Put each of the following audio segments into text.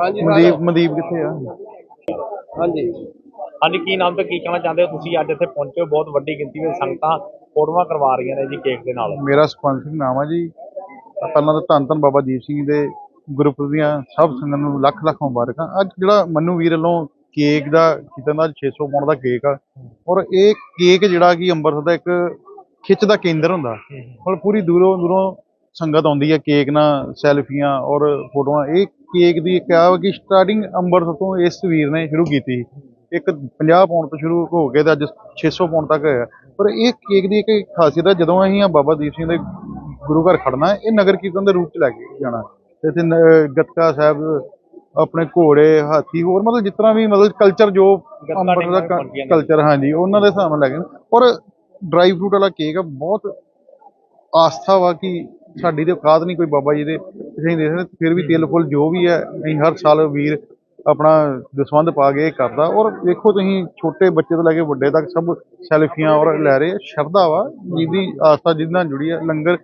ਹਾਂਜੀ ਮਨਦੀਪ ਮਨਦੀਪ ਕਿੱਥੇ ਆ? ਹਾਂਜੀ। ਹਾਂਜੀ ਕੀ ਨਾਮ ਤੇ ਕੀ ਕਹਿਣਾ ਚਾਹੁੰਦੇ ਹੋ? ਤੁਸੀਂ ਅੱਜ ਇੱਥੇ ਪਹੁੰਚੇ ਹੋ ਬਹੁਤ ਵੱਡੀ ਗਿਣਤੀ ਵਿੱਚ ਸੰਗਤਾਂ ਫੋਟੋਆਂ ਕਰਵਾ ਰਹੀਆਂ ਨੇ ਜੀ ਕੇਕ ਦੇ ਨਾਲ। ਮੇਰਾ ਸਰਪੰਚ ਸਿੰਘ ਨਾਮ ਆ ਜੀ। ਪਹਿਲਾਂ ਤਾਂ ਧੰਨ ਧੰਨ ਬਾਬਾ ਦੀਪ ਸਿੰਘ ਦੇ ਗਰੁੱਪ ਦੀਆਂ ਸਭ ਸੰਗਤ ਨੂੰ ਲੱਖ ਲੱਖ ਮੁਬਾਰਕਾਂ। ਅੱਜ ਜਿਹੜਾ ਮੰਨੂ ਵੀਰ ਵੱਲੋਂ ਕੇਕ ਦਾ ਕੀਤਾ ਨਾ 600 ਪਾਉਂਡ ਦਾ ਕੇਕ ਆ ਔਰ ਇਹ ਕੇਕ ਜਿਹੜਾ ਕਿ ਅੰਮ੍ਰਿਤਸਰ ਦਾ ਇੱਕ ਖਿੱਚ ਦਾ ਕੇਂਦਰ ਹੁੰਦਾ। ਔਰ ਪੂਰੀ ਦੂਰੋਂ ਦੂਰੋਂ ਸੰਗਤ ਆਉਂਦੀ ਹੈ ਕੇਕ ਨਾਲ ਸੈਲਫੀਆਂ ਔਰ ਫੋਟੋਆਂ। ਇਹ ਕੇਕ ਦੀ ਆ ਕਿ ਸਟਾਰਟਿੰਗ ਅੰਮ੍ਰਿਤਸਰ ਤੋਂ ਇਸ ਵੀਰ ਨੇ ਸ਼ੁਰੂ ਕੀਤੀ ਇੱਕ 50 ਪਾਉਂਡ ਤੋਂ ਸ਼ੁਰੂ ਹੋ ਕੇ ਤੇ ਅੱਜ 600 ਪਾਉਂਡ ਤੱਕ ਹੋਇਆ। ਪਰ ਇਹ ਕੇਕ ਦੀ ਇੱਕ ਖਾਸੀਅਤ ਹੈ ਜਦੋਂ ਅਸੀਂ ਆ ਬਾਬਾ ਦੀਪ ਸਿੰਘ ਦੇ ਗੁਰੂ ਘਰ ਖੜਨਾ ਹੈ, ਇਹ ਨਗਰ ਕੀਰਤਨ ਦੇ ਰੂਪ ਚ ਲੈ ਕੇ ਜਾਣਾ। ਤੇ ਇੱਥੇ ਗੱਤਕਾ ਸਾਹਿਬ ਆਪਣੇ ਘੋੜੇ ਹਾਥੀ ਹੋਰ ਮਤਲਬ ਤਰ੍ਹਾਂ ਵੀ ਮਤਲਬ ਕਲਚਰ ਜੋ ਅੰਮ੍ਰਿਤਸਰ ਦਾ। ਕਲਚਰ ਹਾਂਜੀ ਉਹਨਾਂ ਦੇ ਹਿਸਾਬ ਨਾਲ ਲੈ ਕੇ ਔਰ ਡਰਾਈ ਫਰੂਟ ਵਾਲਾ ਕੇਕ ਆ ਬਹੁਤ ਆਸਥਾ ਵਾ ਕਿ ਸਾਡੀ ਤੇ ਔਕਾਤ ਨਹੀਂ ਕੋਈ ਬਾਬਾ ਜੀ ਦੇ ਅਸੀਂ ਦੇ ਫਿਰ ਵੀ ਤਿਲ ਫੁੱਲ ਜੋ ਵੀ ਹੈ, ਅਸੀਂ ਹਰ ਸਾਲ ਵੀਰ ਆਪਣਾ ਦਸਵੰਧ ਪਾ ਕੇ ਕਰਦਾ। ਔਰ ਦੇਖੋ ਤੁਸੀਂ, ਛੋਟੇ ਬੱਚੇ ਤੋਂ ਲੈ ਕੇ ਵੱਡੇ ਤੱਕ ਸਭ ਸੈਲਫੀਆਂ ਔਰ ਲੈ ਰਹੇ ਸ਼ਰਧਾ ਵਾ। ਜਿਹਦੀ ਆਸਥਾ, ਜਿਹਦੇ ਨਾਲ ਜੁੜੀ ਹੈ ਲੰਗਰ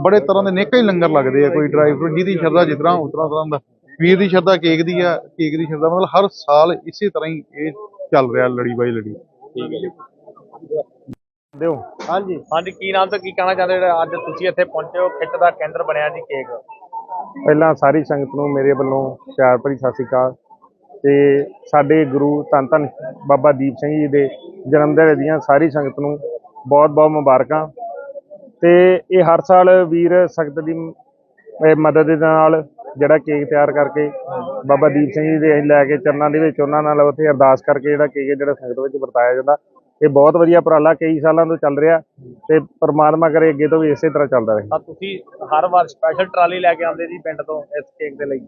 ਬੜੇ ਤਰ੍ਹਾਂ ਦੇ ਨੇਕਾਂ ਹੀ ਲੰਗਰ ਲੱਗਦੇ ਆ, ਕੋਈ ਡਰਾਈ ਫਰੂਟ, ਜਿਹਦੀ ਸ਼ਰਧਾ ਜਿਸ ਤਰ੍ਹਾਂ, ਉਸ ਤਰ੍ਹਾਂ ਤਰ੍ਹਾਂ ਦਾ। ਵੀਰ ਦੀ ਸ਼ਰਧਾ ਕੇਕ ਦੀ ਆ, ਕੇਕ ਦੀ ਸ਼ਰਧਾ, ਮਤਲਬ ਹਰ ਸਾਲ ਇਸੇ ਤਰ੍ਹਾਂ ਹੀ ਇਹ ਚੱਲ ਰਿਹਾ, ਲੜੀ ਬਾਈ ਲੜੀ। ਠੀਕ ਹੈ ਜੀ। ਦਿਓ। ਹਾਂਜੀ। ਹਾਂਜੀ ਕੀ ਨਾਮ ਤੇ ਕੀ ਕਹਿਣਾ ਚਾਹੁੰਦੇ ਹੋ? ਜਿਹੜਾ ਅੱਜ ਤੁਸੀਂ ਇੱਥੇ ਪਹੁੰਚੇ ਹੋ ਖਿੱਚ ਦਾ ਕੇਂਦਰ ਬਣਿਆ ਜੀ ਕੇਕ? ਪਹਿਲਾਂ ਸਾਰੀ ਸੰਗਤ ਨੂੰ ਮੇਰੇ ਵੱਲੋਂ ਪਿਆਰ ਭਰੀ ਸਤਿ ਸ਼੍ਰੀ ਅਕਾਲ। ਤੇ ਸਾਡੇ ਗੁਰੂ ਧੰਨ ਧੰਨ ਬਾਬਾ ਦੀਪ ਸਿੰਘ ਜੀ ਦੇ ਜਨਮ ਦਿਹਾੜੇ ਦੀਆਂ ਸਾਰੀ ਸੰਗਤ ਨੂੰ ਬਹੁਤ ਬਹੁਤ ਮੁਬਾਰਕਾਂ। ਤੇ ਇਹ ਹਰ ਸਾਲ ਵੀਰ ਸੰਗਤ ਦੀ ਮਦਦ ਦੇ ਨਾਲ ਜਿਹੜਾ ਕੇਕ ਤਿਆਰ ਕਰਕੇ ਬਾਬਾ ਦੀਪ ਸਿੰਘ ਜੀ ਦੇ ਅਸੀਂ ਲੈ ਕੇ ਚਰਨਾਂ ਦੇ ਵਿੱਚ ਉਹਨਾਂ ਨਾਲ ਉੱਥੇ ਅਰਦਾਸ ਕਰਕੇ ਜਿਹੜਾ ਕੇਕ ਜਿਹੜਾ ਸੰਗਤ ਵਿੱਚ ਵਰਤਾਇਆ ਜਾਂਦਾ। ਇਹ ਬਹੁਤ ਵਧੀਆ ਉਪਰਾਲਾ ਕਈ ਸਾਲਾਂ ਤੋਂ ਚੱਲ ਰਿਹਾ ਤੇ ਪ੍ਰਮਾਤਮਾ ਕਰੇ ਅੱਗੇ ਤੋਂ ਵੀ ਇਸੇ ਤਰ੍ਹਾਂ ਚੱਲਦਾ ਰਹੇ। ਤਾਂ ਤੁਸੀਂ ਹਰ ਵਾਰ ਸਪੈਸ਼ਲ ਟਰਾਲੀ ਲੈ ਕੇ ਆਉਂਦੇ ਜੀ ਪਿੰਡ ਤੋਂ ਇਸ ਕੇਕ ਦੇ ਲਈ?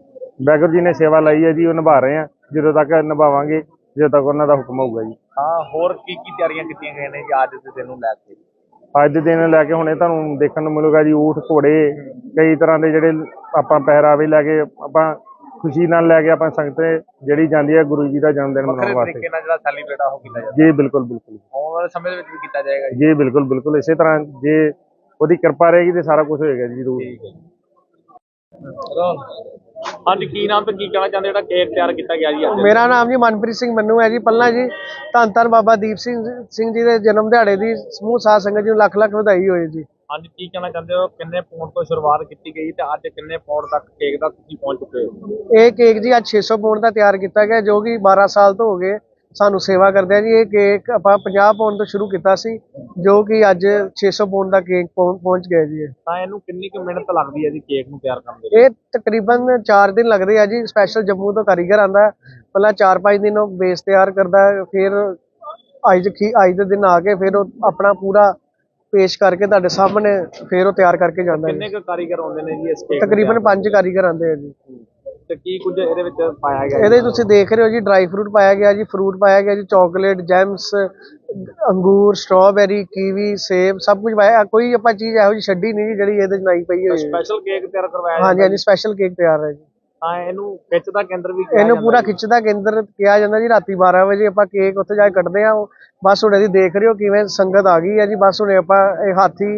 ਵਾਹਿਗੁਰੂ ਜੀ ਨੇ ਸੇਵਾ ਲਈ ਹੈ ਜੀ ਉਹ ਨਿਭਾ ਰਹੇ ਆ ਜਦੋਂ ਤੱਕ ਨਿਭਾਵਾਂਗੇ ਜਦੋਂ ਤੱਕ ਉਹਨਾਂ ਦਾ ਹੁਕਮ ਹੋਊਗਾ ਜੀ। ਹਾਂ ਹੋਰ ਕੀ ਕੀ ਤਿਆਰੀਆਂ ਕੀਤੀਆਂ ਗਈਆਂ ਨੇ ਜੀ ਅੱਜ ਦੇ ਦਿਨ ਨੂੰ ਲੈ ਕੇ? ਅੱਜ ਦੇ ਦਿਨ ਲੈ ਕੇ ਹੁਣੇ ਤੁਹਾਨੂੰ ਦੇਖਣ ਨੂੰ ਮਿਲੂਗਾ ਜੀ ਊਠ ਘੋੜੇ ਕਈ ਤਰ੍ਹਾਂ ਦੇ ਜਿਹੜੇ ਆਪਾਂ ਪਹਿਰਾਵੇ ਲੈ ਕੇ ਆਪਾਂ ਖੁਸ਼ੀ ਨਾਲ ਲੈ ਕੇ ਆਪਾਂ ਸੰਗਤ ਜਿਹੜੀ ਜਾਂਦੀ ਹੈ ਗੁਰੂ ਜੀ ਦਾ ਜਨਮ ਦਿਨ ਵੱਖਰੇ ਮਨਾਉਣ ਤਰੀਕੇ ਵਾਸਤੇ ਨਾਲ ਜਿਹੜਾ ਸੈਲੀਬ੍ਰੇਟ ਆ ਉਹ ਕੀਤਾ ਜਾਂਦਾ ਜੀ ਬਿਲਕੁਲ ਬਿਲਕੁਲ। ਆਉਣ ਵਾਲੇ ਸਮੇਂ ਦੇ ਵਿੱਚ ਵੀ ਕੀਤਾ ਜਾਏਗਾ ਜੀ। ਜੀ ਬਿਲਕੁਲ ਬਿਲਕੁਲ। ਇਸੇ ਤਰ੍ਹਾਂ ਜੇ ਉਹਦੀ ਕਿਰਪਾ ਰਹੇਗੀ ਤੇ ਸਾਰਾ ਕੁਝ ਹੋਏਗਾ ਜੀ ਜ਼ਰੂਰ। ਠੀਕ ਹੈ ਹਾਂਜੀ ਕੀ ਨਾਮ ਤੇ ਕੀ ਕਹਿਣਾ ਚਾਹੁੰਦੇ ਜਿਹੜਾ ਕੇਕ ਤਿਆਰ ਕੀਤਾ ਗਿਆ ਜੀ ਅੱਜ? ਮੇਰਾ ਨਾਮ ਜੀ ਮਨਪ੍ਰੀਤ ਸਿੰਘ ਮੰਨੂ ਹੈ ਜੀ। ਪੱਲਾ ਜੀ ਧੰਨ ਧੰਨ ਬਾਬਾ ਦੀਪ ਸਿੰਘ ਸਿੰਘ ਜੀ ਦੇ ਜਨਮ ਦਿਹਾੜੇ ਦੀ ਸਮੂਹ ਸਾਧ ਸੰਗਤ ਜੀ ਨੂੰ ਲੱਖ ਲੱਖ ਵਧਾਈ ਹੋਏ ਜੀ। ਹਾਂਜੀ ਕੀ ਕਹਿਣਾ ਚਾਹੁੰਦੇ ਹੋ? ਕਿੰਨੇ ਪੌਂਡ ਤੋਂ ਸ਼ੁਰੂਆਤ ਕੀਤੀ ਗਈ ਤੇ ਅੱਜ ਕਿੰਨੇ ਪੌਂਡ ਤੱਕ ਕੇਕ ਦਾ ਤੁਸੀਂ ਪਹੁੰਚ ਚੁੱਕੇ ਹੋ? ਇਹ ਕੇਕ ਜੀ ਅੱਜ 600 ਪੌਂਡ ਦਾ ਤਿਆਰ ਕੀਤਾ ਗਿਆ ਜੋ ਕਿ 12 ਸਾਲ ਤੋਂ ਹੋ ਗਏ ਸਾਨੂੰ ਸੇਵਾ ਕਰਦੇ ਆ ਜੀ। ਇਹ ਕੇਕ ਆਪਾਂ 50 ਪੌਂਡ ਤੋਂ ਸ਼ੁਰੂ ਕੀਤਾ ਸੀ ਜੋ ਕਿ ਅੱਜ 600 ਪੌਂਡ ਦਾ ਕੇਕ ਪਹੁੰ- ਪਹੁੰਚ ਗਿਆ ਜੀ। ਤਾਂ ਇਹਨੂੰ ਕਿੰਨੀ ਕੁ ਮਿਹਨਤ ਲੱਗਦੀ ਹੈ ਜੀ ਕੇਕ ਨੂੰ ਤਿਆਰ ਕਰਨ ਦੇ ਇਹ ਤਕਰੀਬਨ 4 ਦਿਨ ਲੱਗਦੇ ਆ ਜੀ ਸਪੈਸ਼ਲ ਜੰਮੂ ਤੋਂ ਕਾਰੀਗਰ ਆਂਦਾ ਪਹਿਲਾਂ 4-5 ਦਿਨ ਉਹ ਬੇਸ ਤਿਆਰ ਕਰਦਾ ਫਿਰ ਅੱਜ ਕੀ ਅੱਜ ਦੇ ਦਿਨ ਆ ਕੇ ਫਿਰ ਉਹ ਆਪਣਾ ਪੂਰਾ ਪੇਸ਼ ਕਰਕੇ ਤੁਹਾਡੇ ਸਾਹਮਣੇ ਫਿਰ ਉਹ ਤਿਆਰ ਕਰਕੇ ਜਾਂਦਾ ਕਿੰਨੇ ਕੁ ਕਾਰੀਗਰ ਆਉਂਦੇ ਨੇ ਜੀ ਇਸ ਨੂੰ ਤਕਰੀਬਨ 5 ਕਾਰੀਗਰ ਆਂਦੇ ਆ ਜੀ? ਤੇ ਕੀ ਕੁਝ ਇਹਦੇ ਵਿੱਚ ਪਾਇਆ ਗਿਆ ਇਹਦੇ 'ਚ ਤੁਸੀਂ ਦੇਖ ਰਹੇ ਹੋ ਜੀ ਡਰਾਈ ਫਰੂਟ ਪਾਇਆ ਗਿਆ ਜੀ ਫਰੂਟ ਪਾਇਆ ਗਿਆ ਜੀ ਚਾਕਲੇਟ ਜੈਮਸ ਅੰਗੂਰ ਸਟ੍ਰਾਬੇਰੀ ਕੀਵੀ ਸੇਬ ਸਭ ਕੁਝ ਪਾਇਆ। ਕੋਈ ਆਪਾਂ ਚੀਜ਼ ਇਹੋ ਜਿਹੀ ਛੱਡੀ ਨਹੀਂ ਜੀ ਜਿਹੜੀ ਇਹਦੇ 'ਚ ਨਹੀਂ ਪਈ ਹੋਈ ਹੈ। ਸਪੈਸ਼ਲ ਕੇਕ ਤਿਆਰ ਕਰਵਾਇਆ ਹਾਂਜੀ ਹਾਂਜੀ ਸਪੈਸ਼ਲ ਕੇਕ ਤਿਆਰ ਹੈ ਜੀ। ਤਾਂ ਇਹਨੂੰ ਖਿੱਚ ਦਾ ਕੇਂਦਰ ਵੀ ਕਿਹਾ ਇਹਨੂੰ ਪੂਰਾ। ਖਿੱਚ ਦਾ ਕੇਂਦਰ ਕਿਹਾ ਜਾਂਦਾ ਜੀ ਰਾਤੀ 12 ਵਜੇ ਆਪਾਂ ਕੇਕ ਉੱਥੇ ਜਾ ਕੇ ਕੱਟਦੇ ਆ ਬਸ ਹੁਣ ਇਹਦੀ ਦੇਖ ਰਹੇ ਹੋ ਕਿਵੇਂ ਸੰਗਤ ਆ ਗਈ ਹੈ ਜੀ ਬਸ ਹੁਣ ਆਪਾਂ ਇਹ ਹਾਥੀ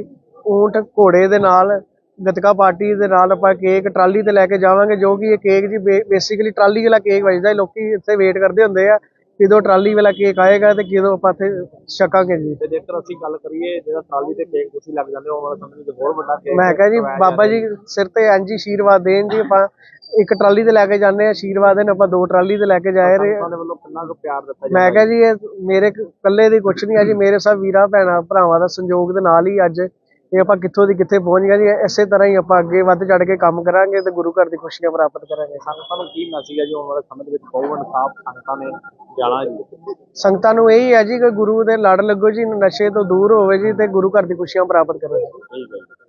ਊਂਟ ਘੋੜੇ ਦੇ ਨਾਲ ਗਤਕਾ ਪਾਰਟੀ ਦੇ ਨਾਲ ਆਪਾਂ ਕੇਕ ਟਰਾਲੀ ਤੇ ਲੈ ਕੇ ਜਾਵਾਂਗੇ ਜੋ ਕਿ ਇਹ ਕੇਕ ਜੀ ਬੇਸਿਕਲੀ ਟਰਾਲੀ ਵਾਲਾ ਕੇਕ ਵੱਜਦਾ। ਲੋਕੀ ਇੱਥੇ ਵੇਟ ਕਰਦੇ ਹੁੰਦੇ ਆ ਕਿਦੋਂ ਟਰਾਲੀ ਵਾਲਾ ਕੇਕ ਆਏਗਾ ਤੇ ਕਿਦੋਂ ਆਪਾਂ ਇੱਥੇ ਛਕਾਂਗੇ ਜੀ। ਤੇ ਜੇਕਰ ਅਸੀਂ ਗੱਲ ਕਰੀਏ ਜਿਹੜਾ ਟਰਾਲੀ ਤੇ ਕੇਕ ਤੁਸੀਂ ਲੱਗ ਜਾਂਦੇ ਹੋ ਉਹ ਵਾਲਾ ਸਮੇਂ ਵਿੱਚ ਹੋਰ ਵੱਡਾ ਕੇਕ ਮੈਂ ਕਿਹਾ ਜੀ ਬਾਬਾ ਜੀ ਸਿਰ ਤੇ ਇੰਜ ਹੀ ਆਸ਼ੀਰਵਾਦ ਦੇਣ ਜੀ ਆਪਾਂ ਇੱਕ ਟਰਾਲੀ ਤੇ ਲੈ ਕੇ ਜਾਂਦੇ ਆ ਆਸ਼ੀਰਵਾਦ ਦੇਣ ਆਪਾਂ ਦੋ ਟਰਾਲੀ ਤੇ ਲੈ ਕੇ ਜਾ ਰਹੇ ਆ ਸੰਗਤਾਂ ਦੇ ਵੱਲੋਂ ਕਿੰਨਾ ਕੁ ਪਿਆਰ ਦਿੱਤਾ ਜਾਂਦਾ ਮੈਂ ਕਿਹਾ ਜੀ ਇਹ ਮੇਰੇ ਇਕੱਲੇ ਦੀ ਕੁਛ ਨਹੀਂ ਹੈ ਜੀ ਮੇਰੇ ਸਭ ਵੀਰਾਂ ਭੈਣਾਂ ਭਰਾਵਾਂ ਦਾ ਸੰਯੋਗ ਦੇ ਨਾਲ ਹੀ ਅੱਜ ਇਹ ਆਪਾਂ ਕਿੱਥੋਂ ਦੀ ਕਿੱਥੇ ਪਹੁੰਚ ਗਏ ਜੀ? ਇਸੇ ਤਰ੍ਹਾਂ ਹੀ ਆਪਾਂ ਅੱਗੇ ਵੱਧ ਚੜ ਕੇ ਕੰਮ ਕਰਾਂਗੇ ਤੇ ਗੁਰੂ ਘਰ ਦੀ ਖੁਸ਼ੀਆਂ ਪ੍ਰਾਪਤ ਕਰਾਂਗੇ। ਸੰਗਤਾਂ ਨੂੰ ਕੀ ਮੈਸੇਜ ਹੈ ਜੀ ਆਉਣ ਵਾਲੇ ਸਮੇਂ ਦੇ ਵਿੱਚ? ਬਹੁਤ ਸਾਫ਼ ਸੰਗਤਾਂ ਨੇ ਜਾਣਾ ਜੀ। ਸੰਗਤਾਂ ਨੂੰ ਇਹੀ ਹੈ ਜੀ ਕਿ ਗੁਰੂ ਦੇ ਲੜ ਲੱਗੋ ਜੀ ਨਸ਼ੇ ਤੋਂ ਦੂਰ ਹੋਵੇ ਜੀ ਤੇ ਗੁਰੂ ਘਰ ਦੀ ਖੁਸ਼ੀਆਂ ਪ੍ਰਾਪਤ ਕਰੋ ਠੀਕ ਹੈ ਜੀ।